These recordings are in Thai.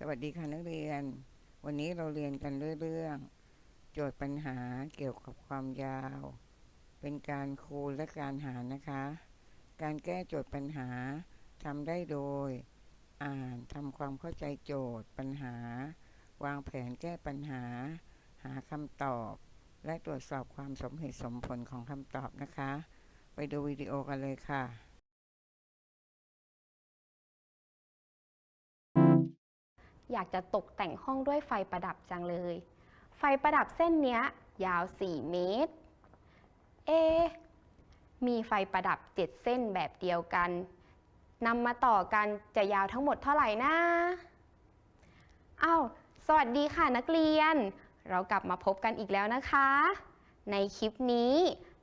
สวัสดีค่ะนักเรียน วันนี้เราเรียนกันด้วยเรื่อง โจทย์ปัญหาเกี่ยวกับความยาว เป็นการคูณและการหารนะคะ การแก้โจทย์ปัญหาทำได้โดย อ่านทำความเข้าใจโจทย์ปัญหา วางแผนแก้ปัญหา หาคำตอบ และตรวจสอบความสมเหตุสมผลของคำตอบนะคะ ไปดูวิดีโอกันเลยค่ะ อยากจะตกแต่งห้องด้วยไฟประดับจังเลย ไฟประดับเส้นเนี้ยยาว 4 เมตร เอ มีไฟประดับ 7 เส้นแบบเดียวกันนำมาต่อกันจะยาวทั้งหมดเท่าไหร่นะอ้าว สวัสดีค่ะนักเรียน เรากลับมาพบกันอีกแล้วนะคะ ในคลิปนี้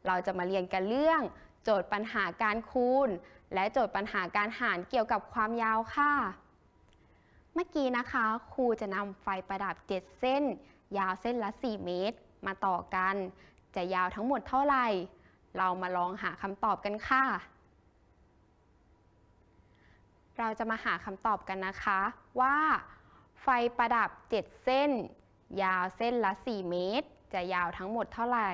เราจะมาเรียนกันเรื่อง โจทย์ปัญหาการคูณ และโจทย์ปัญหาการหารเกี่ยวกับความยาวค่ะ เมื่อกี้นะคะครูจะนำไฟประดับ 7 เส้น ยาวเส้นละ 4 เมตร มาต่อกัน จะยาวทั้งหมดเท่าไหร่ เรามาลองหาคำตอบกันค่ะ เราจะมาหาคำตอบกันนะคะว่า ไฟประดับ 7 เส้น ยาวเส้นละ 4 เมตร จะยาวทั้งหมดเท่าไหร่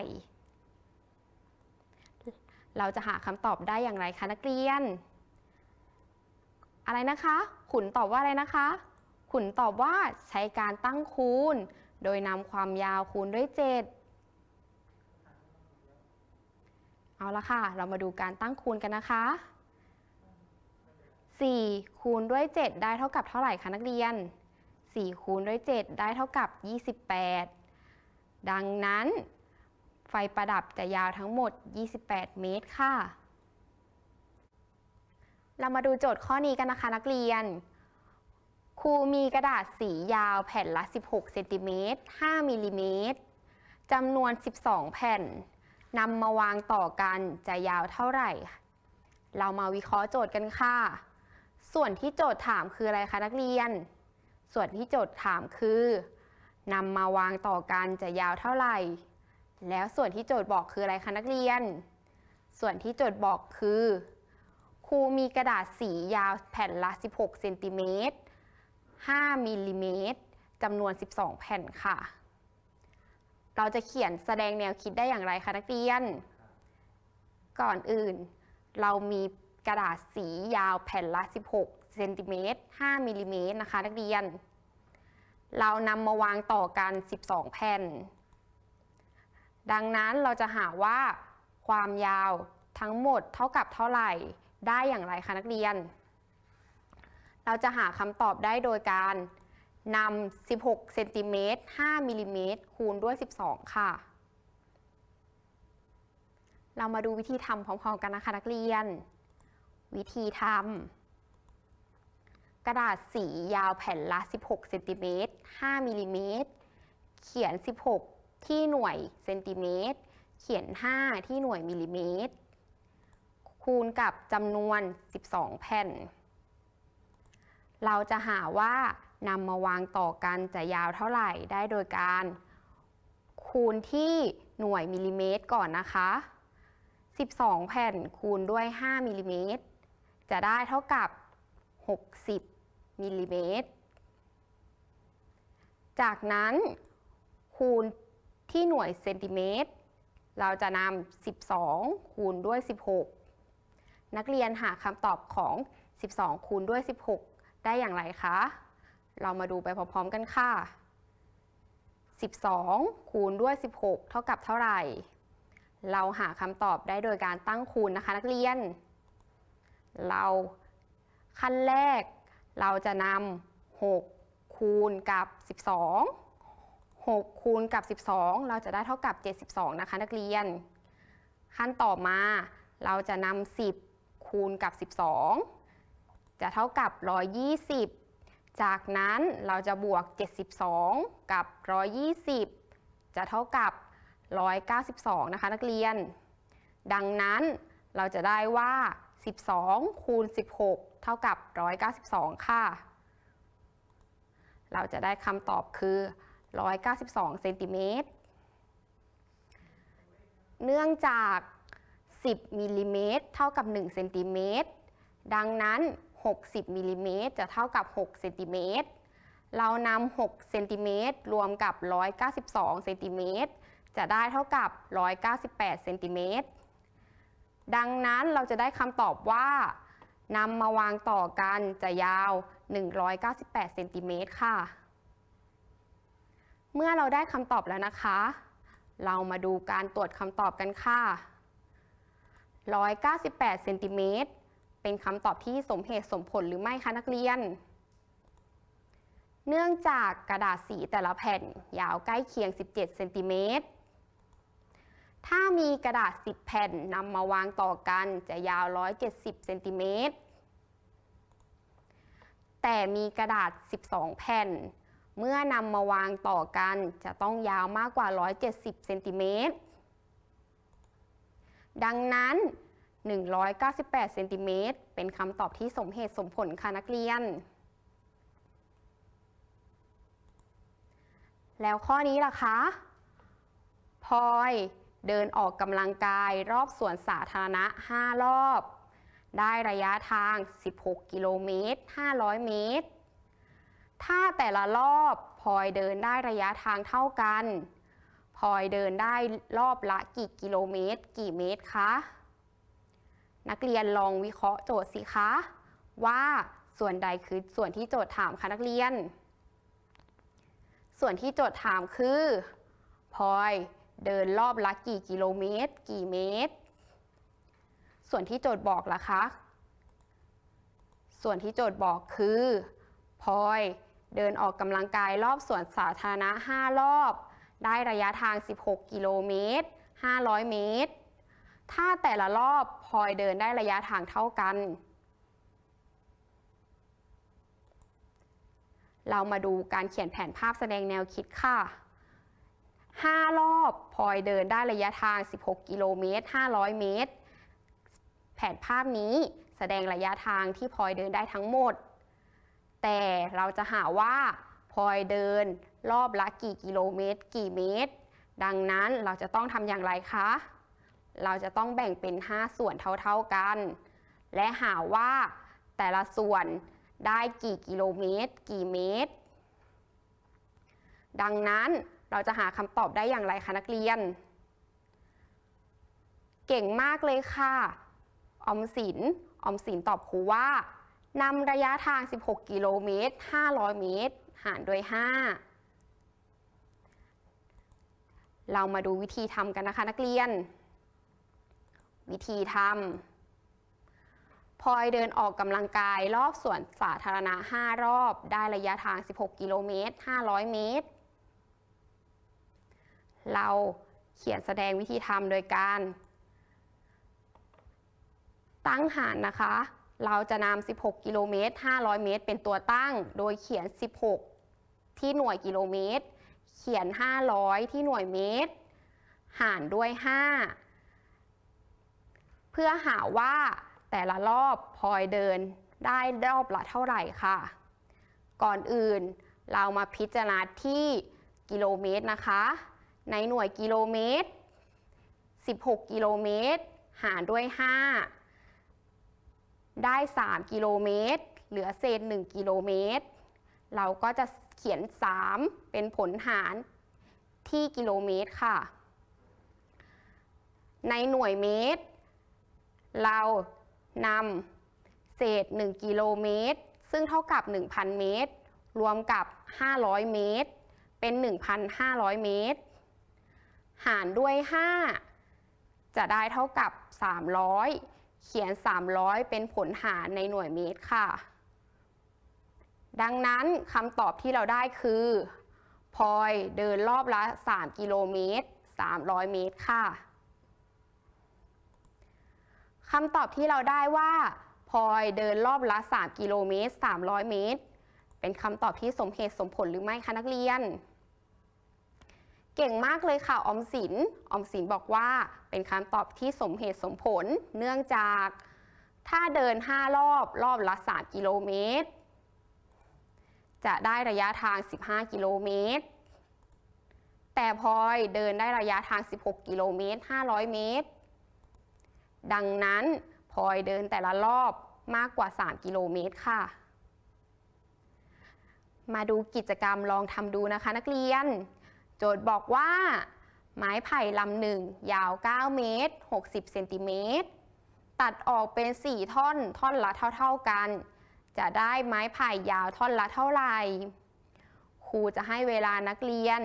เราจะหาคำตอบได้อย่างไรคะนักเรียน อะไรนะคะ ขุนตอบว่าอะไรนะคะ ขุนตอบว่าใช้การตั้งคูณ โดยนำความยาวคูณด้วย 7 เอาละค่ะ เรามาดูการตั้งคูณกันนะคะ 4 คูณด้วย 7 ได้เท่ากับเท่าไหร่คะนักเรียน 4 คูณด้วย 7 ได้เท่ากับ 28 ดังนั้น ไฟประดับจะยาวทั้งหมด 28 เมตรค่ะ เรามาดูโจทย์ข้อนี้กันนะคะนักเรียน ครูมีกระดาษสียาวแผ่นละ 16เซนติเมตร5มิลลิเมตรจำนวน 12 แผ่นนำมาวางต่อกันจะยาวเท่าไหร่ เรามาวิเคราะห์โจทย์กันค่ะ ส่วนที่โจทย์ถามคืออะไรคะนักเรียน ส่วนที่โจทย์ถามคือนำมาวางต่อกันจะยาวเท่าไหร่ แล้วส่วนที่โจทย์บอกคืออะไรคะนักเรียน ส่วนที่โจทย์บอกคือ ครูมีกระดาษสียาวแผ่นละ 16เซนติเมตร5มิลลิเมตรจำนวน 12 แผ่นค่ะ เราจะเขียนแสดงแนวคิดได้อย่างไรคะนักเรียน ก่อนอื่น เรามีกระดาษสียาวแผ่นละ 16เซนติเมตร5มิลลิเมตรนะคะนักเรียน เรานำมาวางต่อกัน 12 แผ่น ดังนั้นเราจะหาว่าความยาวทั้งหมดเท่ากับเท่าไหร่ ได้อย่างไรคะนักเรียน เราจะหาคำตอบได้โดยการนำ 16 เซนติเมตร 5มิลลิเมตร คูณด้วย 12 ค่ะ เรามาดูวิธีทำพร้อมๆกันนะคะนักเรียน วิธีทำกระดาษสียาวแผ่นละ 16 เซนติเมตร 5มิลลิเมตร เขียน 16 ที่หน่วยเซนติเมตร เขียน 5 ที่หน่วยมิลลิเมตร คูณกับจำนวน 12 แผ่น เราจะหาว่านำมาวางต่อกันจะยาวเท่าไหร่ได้โดยการ คูณที่หน่วยมิลลิเมตรก่อนนะคะ 12 แผ่นคูณด้วย 5 มิลลิเมตร จะได้เท่ากับ 60 มิลลิเมตร จากนั้นคูณที่หน่วยเซนติเมตร เราจะนำ 12 คูณด้วย 16 นักเรียนหาคำตอบของ 12 คูณด้วย 16 ได้อย่างไรคะ เรามาดูไปพร้อมๆกันค่ะ 12 คูณด้วย 16 เท่ากับเท่าไหร่ เราหาคำตอบได้โดยการตั้งคูณนะคะ นักเรียน เราขั้นแรก เราจะนำ6คูณกับ 12 6คูณกับ 12 เราจะได้เท่ากับ 72 นะคะ นักเรียน ขั้นต่อมาเราจะนำ10 คูณกับ 12 จะเท่ากับ 120 จากนั้นเราจะบวก 72 กับ 120 จะเท่ากับ 192 นะคะนักเรียน ดังนั้นเราจะได้ว่า 12 คูณ 16 เท่ากับ 192 ค่ะ เราจะได้คำตอบคือ 192 เซนติเมตร เนื่องจาก 10มิลลิเมตรเท่ากับ1เซนติเมตรดังนั้น 60มิลลิเมตรจะเท่ากับ6เซนติเมตรเรานำ6เซนติเมตรรวมกับ 192เซนติเมตรจะได้เท่ากับ 198เซนติเมตรดังนั้นเราจะได้คำตอบว่านำมาวางต่อกันจะยาว 198เซนติเมตรค่ะ เมื่อเราได้คำตอบแล้วนะคะ เรามาดูการตรวจคำตอบกันค่ะ 198เซนติเมตรเป็นคำตอบที่สมเหตุสมผลหรือไม่คะนักเรียน เนื่องจากกระดาษสีแต่ละแผ่นยาวใกล้เคียง 17เซนติเมตรถ้ามีกระดาษ 10 แผ่นนำมาวางต่อกันจะยาว 170เซนติเมตร แต่มีกระดาษ 12 แผ่น เมื่อนำมาวางต่อกันจะต้องยาวมากกว่า 170เซนติเมตร ดังนั้น 198เซนติเมตรเป็นคำตอบที่สมเหตุสมผลค่ะนักเรียน แล้วข้อนี้ล่ะคะพลอยเดินออกกำลังกายรอบสวนสาธารณะ 5 รอบ ได้ระยะทาง 16 กิโลเมตร 500 เมตร ถ้าแต่ละรอบพลอยเดินได้ระยะทางเท่ากัน พลอยเดินได้รอบละกี่กิโลเมตร กี่เมตรคะนักเรียนลองวิเคราะห์โจทย์สิคะ ว่าส่วนใดคือส่วนที่โจทย์ถามคะนักเรียน ส่วนที่โจทย์ถามคือพลอยเดินรอบละกี่กิโลเมตร กี่เมตร ส่วนที่โจทย์บอกล่ะคะ ส่วนที่โจทย์บอกคือพลอยเดินออกกำลังกายรอบสวนสาธารณะ 5 รอบ ได้ระยะทาง 16 กิโลเมตร 500 เมตร ถ้าแต่ละรอบพลอยเดินได้ระยะทางเท่ากัน เรามาดูการเขียนแผนภาพแสดงแนวคิดค่ะ 5 รอบพลอยเดินได้ระยะทาง 16 กิโลเมตร 500 เมตร แผนภาพนี้แสดงระยะทางที่พลอยเดินได้ทั้งหมด แต่เราจะหาว่า พลอยเดิน รอบละกี่กิโลเมตร กี่เมตร ดังนั้นเราจะต้องทำอย่างไรคะ เราจะต้องแบ่งเป็น 5 ส่วนเท่าๆกัน และหาว่าแต่ละส่วนได้กี่กิโลเมตร กี่เมตร ดังนั้นเราจะหาคำตอบได้อย่างไรคะนักเรียน เก่งมากเลยค่ะออมสินออมสินตอบครูว่านำระยะทาง 16 กิโลเมตร 500 เมตร หารด้วย 5 เรามาดูวิธีทำกันนะคะนักเรียน วิธีทำพลอยเดินออกกำลังกายรอบสวนสาธารณะ 5 รอบ ได้ระยะทาง 16 กิโลเมตร 500 เมตร เราเขียนแสดงวิธีทำโดยการ ตั้งหารนะคะ เราจะนำ 16 กิโลเมตร 500 เมตร เป็นตัวตั้ง โดยเขียน 16 ที่หน่วยกิโลเมตร เขียน 500 ที่หน่วยเมตร หารด้วย 5 เพื่อหาว่าแต่ละรอบพลอยเดินได้รอบละเท่าไหร่ค่ะ ก่อนอื่นเรามาพิจารณาที่กิโลเมตรนะคะ ในหน่วยกิโลเมตร 16 กิโลเมตร หารด้วย 5 ได้ 3 กิโลเมตร เหลือเศษ 1 กิโลเมตร เราก็จะเขียน 3 เป็นผลหารที่กิโลเมตรค่ะ ในหน่วยเมตร เรานำเศษ 1 กิโลเมตร ซึ่งเท่ากับ 1,000 เมตร รวมกับ 500 เมตร เป็น 1,500 เมตร หารด้วย 5 จะได้เท่ากับ 300 เขียน 300 เป็นผลหารในหน่วยเมตรค่ะ ดังนั้นคำตอบที่เราได้คือพลอยเดินรอบละ 3 กิโลเมตร 300 เมตรค่ะคำตอบที่เราได้ว่าพลอยเดินรอบละ 3 กิโลเมตร 300 เมตร เป็นคำตอบที่สมเหตุสมผลหรือไม่คะนักเรียน เก่งมากเลยค่ะออมสินออมสินบอกว่าเป็นคำตอบที่สมเหตุสมผล เนื่องจากถ้าเดิน 5 รอบรอบละ 3 กิโลเมตร จะได้ระยะทาง 15 กิโลเมตร แต่พลอยเดินได้ระยะทาง 16 กิโลเมตร 500 เมตร ดังนั้นพลอยเดินแต่ละรอบมากกว่า 3 กิโลเมตรค่ะ มาดูกิจกรรมลองทำดูนะคะนักเรียน โจทย์บอกว่า ไม้ไผ่ลำหนึ่งยาว 9 เมตร 60 เซนติเมตร ตัดออกเป็น 4 ท่อน ท่อนละเท่า ๆกัน จะได้ไม้ไผ่ยาวท่อนละเท่าไหร่ ครูจะให้เวลานักเรียน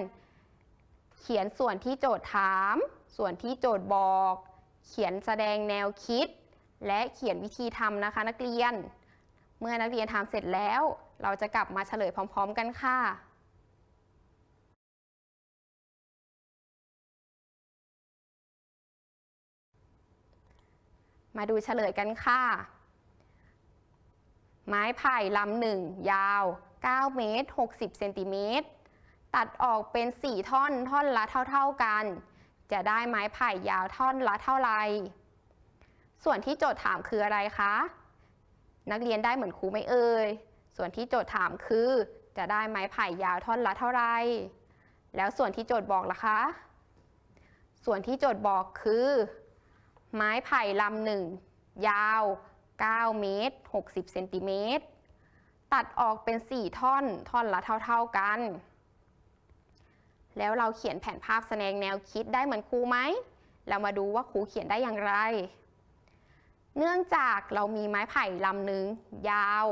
เขียนส่วนที่โจทย์ถาม ส่วนที่โจทย์บอก เขียนแสดงแนวคิด และเขียนวิธีทำนะคะนักเรียน เมื่อนักเรียนทำเสร็จแล้ว เราจะกลับมาเฉลยพร้อม ๆ กันค่ะ มาดูเฉลยกันค่ะ ไม้ไผ่ลำหนึ่งยาว 9 เมตร 60 เซนติเมตร ตัดออกเป็น 4 ท่อน ท่อนละเท่า ๆกัน จะได้ไม้ไผ่ยาวท่อนละเท่าไร ส่วนที่โจทย์ถามคืออะไรคะ นักเรียนได้เหมือนครูไหมเอ่ย ส่วนที่โจทย์ถามคือ จะได้ไม้ไผ่ยาวท่อนละเท่าไร แล้วส่วนที่โจทย์บอกล่ะคะ ส่วนที่โจทย์บอกคือ ไม้ไผ่ลำหนึ่งยาว 9 เมตร 60 เซนติเมตร ตัดออกเป็น 4 ท่อน ท่อนละเท่า ๆกัน แล้วเราเขียนแผนภาพแสดงแนวคิดได้เหมือนครูไหม เรามาดูว่าครูเขียนได้อย่างไร เนื่องจากเรามีไม้ไผ่ลำหนึ่งยาว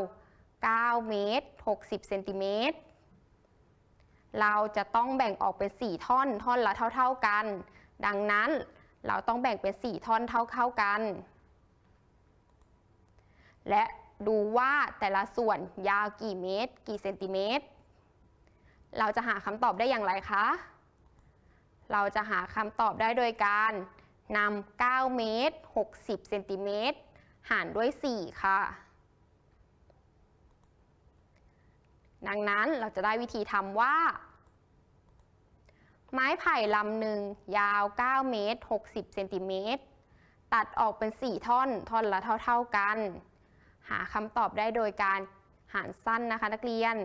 9 เมตร 60 เซนติเมตร เราจะต้องแบ่งออกเป็น 4 ท่อน ท่อนละเท่า ๆกัน ดังนั้น เราต้องแบ่งเป็น 4 ท่อนเท่าๆกัน และดูว่าแต่ละส่วนยาวกี่เมตร กี่เซนติเมตร เราจะหาคำตอบได้อย่างไรคะ เราจะหาคำตอบได้โดยการนำ9เมตร60เซนติเมตรหารด้วย 4 ค่ะ ดังนั้นเราจะได้วิธีทำว่า ไม้ไผ่ลำหนึ่งยาว 9 เมตร 60 เซนติเมตร ตัดออกเป็น 4 ท่อน ท่อนละเท่า ๆกัน หาคำตอบได้โดยการหารสั้นนะคะนักเรียน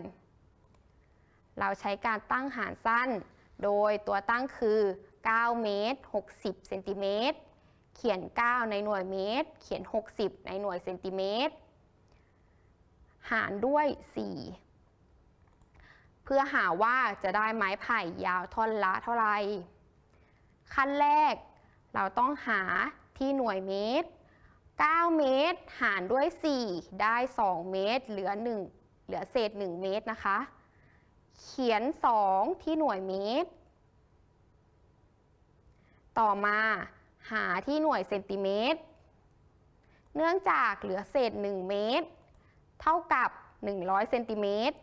เราใช้การตั้งหารสั้น โดยตัวตั้งคือ 9 เมตร 60 เซนติเมตร เขียน 9 ในหน่วยเมตร เขียน 60 ในหน่วยเซนติเมตร หารด้วย 4 เพื่อหาว่าจะได้ไม้ไผ่ยาวท่อนละเท่าไหร่ขั้นแรกเราต้องหาที่หน่วยเมตร 9 เมตร หารด้วย 4 ได้ 2 เมตร เหลือ 1 เหลือเศษ 1 เมตรนะคะ เขียน 2 ที่หน่วยเมตร ต่อมาหาที่หน่วยเซนติเมตร เนื่องจากเหลือเศษ 1 เมตร เท่ากับ 100 เซนติเมตร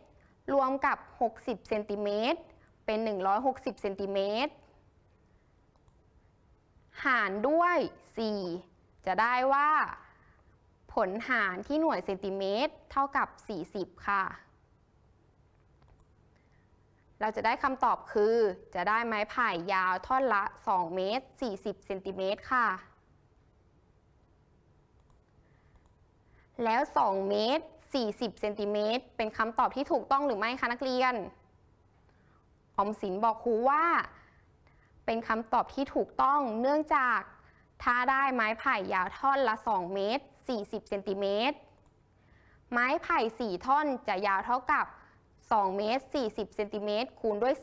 รวมกับ 60เซนติเมตรเป็น 160เซนติเมตรหารด้วย 4 จะได้ว่า ผลหารที่หน่วยเซนติเมตรเท่ากับ 40 ค่ะ เราจะได้คำตอบคือ จะได้ไม้ไผ่ยาวท่อนละ 2 เมตร 40 เซนติเมตรค่ะ แล้ว 2 เมตร 40 เซนติเมตร เป็นคำตอบที่ถูกต้องหรือไม่คะนักเรียน ออมสินบอกครูว่า เป็นคำตอบที่ถูกต้องเนื่องจากถ้าได้ไม้ไผ่ยาวท่อนละ 2 เมตร 40 เซนติเมตร ไม้ไผ่ 4 ท่อนจะยาวเท่ากับ 2 เมตร 40 เซนติเมตรคูณด้วย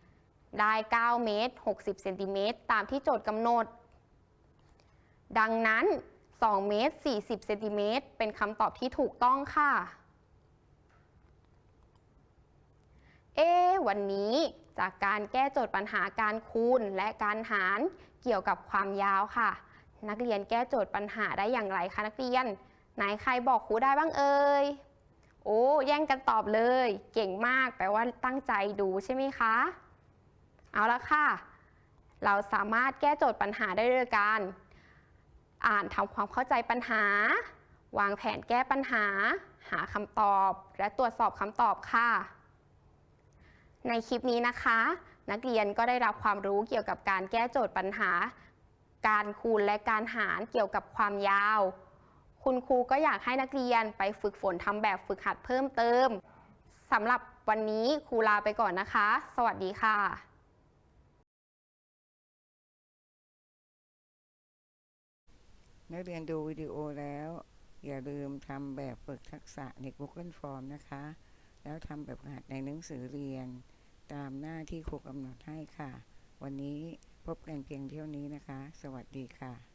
4 ได้ 9 เมตร 60 เซนติเมตรตามที่โจทย์กำหนด ดังนั้น 2 เมตร 40 เซนติเมตร เป็นคำตอบที่ถูกต้องค่ะ เอ วันนี้จากการแก้โจทย์ปัญหาการคูณและการหารเกี่ยวกับความยาวค่ะ นักเรียนแก้โจทย์ปัญหาได้อย่างไรคะนักเรียน ไหนใครบอกครูได้บ้างเอ่ย โอ้ แย่งกันตอบเลย เก่งมาก แปลว่าตั้งใจดูใช่ไหมคะ เอาละค่ะ เราสามารถแก้โจทย์ปัญหาได้ด้วยการ อ่านทำความเข้าใจปัญหา วางแผนแก้ปัญหา หาคำตอบ และตรวจสอบคำตอบค่ะ ในคลิปนี้นะคะ นักเรียนก็ได้รับความรู้เกี่ยวกับการแก้โจทย์ปัญหา การคูณและการหารเกี่ยวกับความยาว คุณครูก็อยากให้นักเรียนไปฝึกฝนทำแบบฝึกหัดเพิ่มเติมสำหรับวันนี้ครูลาไปก่อนนะคะ สวัสดีค่ะ นักเรียนดูวิดีโอแล้ว อย่าลืมทำแบบฝึกทักษะใน Google Form นะคะ แล้วทำแบบหัดในหนังสือเรียน ตามหน้าที่ครูกำหนดให้ค่ะ วันนี้พบกันเพียงเท่านี้นะคะ สวัสดีค่ะ